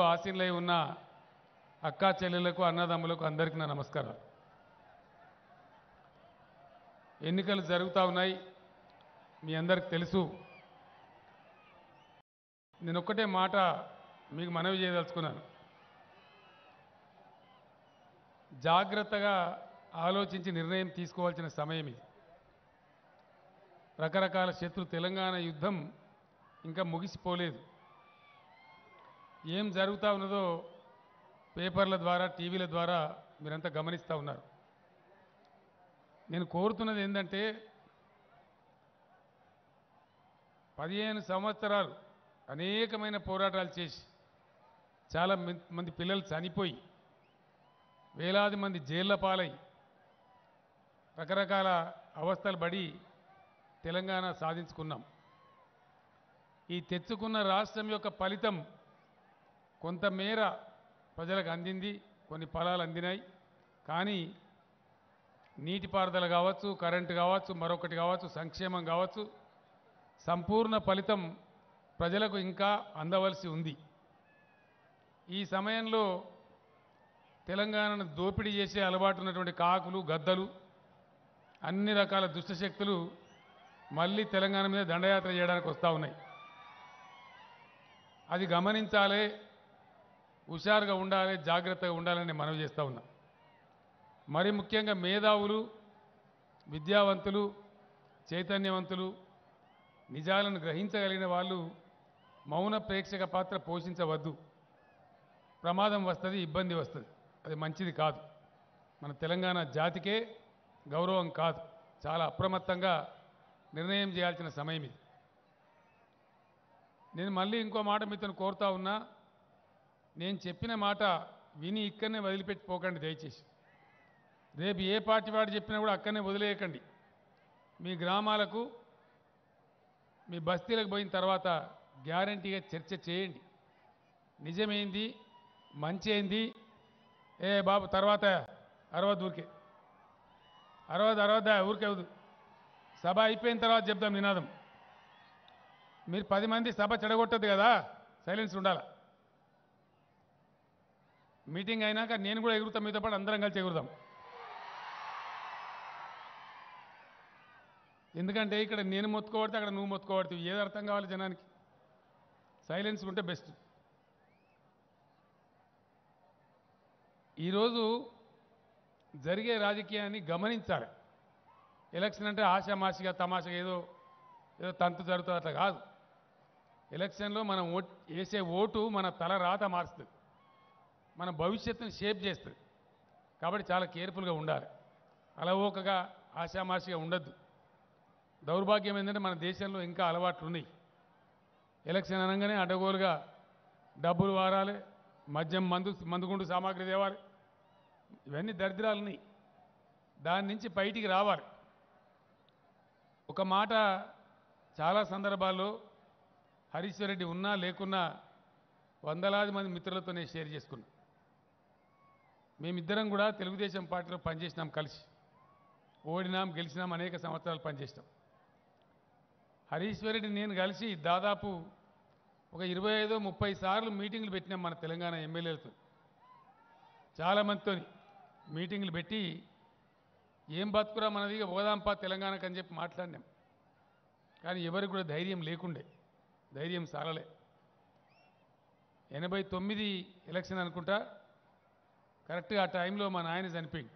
ఆశీనులై ఉన్న అక్కా చెల్లెలకు అన్నదమ్ములకు అందరికీ నా నమస్కారం ఎన్నికలు జరుగుతూ ఉన్నాయి మీ అందరికి తెలుసు. నేను ఒక్కటే మాట మీకు మనవి చేయదలుచుకున్నాను. జాగ్రత్తగా ఆలోచించి నిర్ణయం తీసుకోవాల్సిన సమయం ఇది. రకరకాల శత్రు తెలంగాణ యుద్ధం ఇంకా ముగిసిపోలేదు. ఏం జరుగుతూ ఉన్నదో పేపర్ల ద్వారా టీవీల ద్వారా మీరంతా గమనిస్తూ ఉన్నారు. నేను కోరుతున్నది ఏంటంటే పదిహేను సంవత్సరాలు అనేకమైన పోరాటాలు చేసి చాలా మంది పిల్లలు చనిపోయి వేలాది మంది జైళ్ళ పాలై రకరకాల అవస్థలు పడి తెలంగాణ సాధించుకున్నాం. ఈ తెచ్చుకున్న రాష్ట్రం యొక్క ఫలితం కొంతమేర ప్రజలకు అందింది కొన్ని ఫలాలు అందినాయి. కానీ నీటిపారుదల కావచ్చు కరెంటు కావచ్చు మరొకటి కావచ్చు సంక్షేమం కావచ్చు సంపూర్ణ ఫలితం ప్రజలకు ఇంకా అందవలసి ఉంది. ఈ సమయంలో తెలంగాణను దోపిడీ చేసే అలవాటు ఉన్నటువంటి కాకులు గద్దలు అన్ని రకాల దుష్టశక్తులు మళ్ళీ తెలంగాణ మీద దండయాత్ర చేయడానికి వస్తూ ఉన్నాయి. అది గమనించాలే హుషారుగా ఉండాలి జాగ్రత్తగా ఉండాలని మనవి చేస్తూ ఉన్నా. మరి ముఖ్యంగా మేధావులు విద్యావంతులు చైతన్యవంతులు నిజాలను గ్రహించగలిగిన వాళ్ళు మౌన ప్రేక్షక పాత్ర పోషించవద్దు. ప్రమాదం వస్తుంది ఇబ్బంది వస్తుంది. అది మంచిది కాదు. మన తెలంగాణ జాతికే గౌరవం కాదు. చాలా అప్రమత్తంగా నిర్ణయం చేయాల్సిన సమయం ఇది. నేను మళ్ళీ ఇంకో మాట మీతో కోరుతా ఉన్నా. నేను చెప్పిన మాట విని ఇక్కడనే వదిలిపెట్టిపోకండి దయచేసి. రేపు ఏ పార్టీ వాడు చెప్పినా కూడా అక్కడనే వదిలేయకండి. మీ గ్రామాలకు మీ బస్తీలకు పోయిన తర్వాత గ్యారంటీగా చర్చ చేయండి. నిజమేంది? మంచి ఏంది ఏ బాబు తర్వాత అరవద్ ఊరికే. అరవద్ అరవద్ ఊరికే వద్దు. సభ అయిపోయిన తర్వాత చెప్దాం నినాదం. మీరు పది మంది సభ చెడగొట్టద్దు కదా? సైలెన్స్ ఉండాలా? మీటింగ్ అయినాక నేను కూడా ఎగురుతాం మీతో పాటు అందరం కలిసి ఎగురుతాం ఎందుకంటే ఇక్కడ నేను మొత్తుకోబడితే అక్కడ నువ్వు మొత్తుకోబడితే ఏది అర్థం కావాలి జనానికి? సైలెన్స్ ఉంటే బెస్ట్ ఈరోజు జరిగే రాజకీయాన్ని గమనించాలి. ఎలక్షన్ అంటే ఆశామాషిగా తమాషగా ఏదో ఏదో తంతు జరుగుతుంది అట్లా కాదు. ఎలక్షన్లో మనం ఓట్ వేసే ఓటు మన తల రాత మారుస్తుంది. మన భవిష్యత్తుని షేప్ చేస్తుంది. కాబట్టి చాలా కేర్ఫుల్గా ఉండాలి. అలవోకగా ఆశామాషిగా ఉండద్దు. దౌర్భాగ్యం ఏంటంటే మన దేశంలో ఇంకా అలవాట్లు ఉన్నాయి ఎలక్షన్ అనగానే అడ్డగోలుగా డబ్బులు వారాలి మద్యం మందు మందుగుండు సామాగ్రి తేవాలి. ఇవన్నీ దరిద్రాలున్నాయి. దాని నుంచి బయటికి రావాలి. ఒక మాట చాలా సందర్భాల్లో హరీశ్వర్ రెడ్డి ఉన్నా లేకున్నా వందలాది మంది మిత్రులతో నేను షేర్ చేసుకున్నాను మేమిద్దరం కూడా తెలుగుదేశం పార్టీలో పనిచేసినాం కలిసి. ఓడినాం గెలిచినాం అనేక సంవత్సరాలు పనిచేసినాం. హరీశ్వరుడిని నేను కలిసి దాదాపు ఒక ఇరవై ఐదో ముప్పై సార్లు మీటింగ్లు పెట్టినాం మన తెలంగాణ ఎమ్మెల్యేలతో. చాలామందితో మీటింగ్లు పెట్టి ఏం బతుకురా మనది ఇక పోదాంపా తెలంగాణకు అని చెప్పి మాట్లాడినాం. కానీ ఎవరికి కూడా ధైర్యం లేకుండే. ధైర్యం సాలలే ఎనభై తొమ్మిది ఎలక్షన్ అనుకుంటా కరెక్ట్గా ఆ టైంలో మా నాయన చనిపోయింది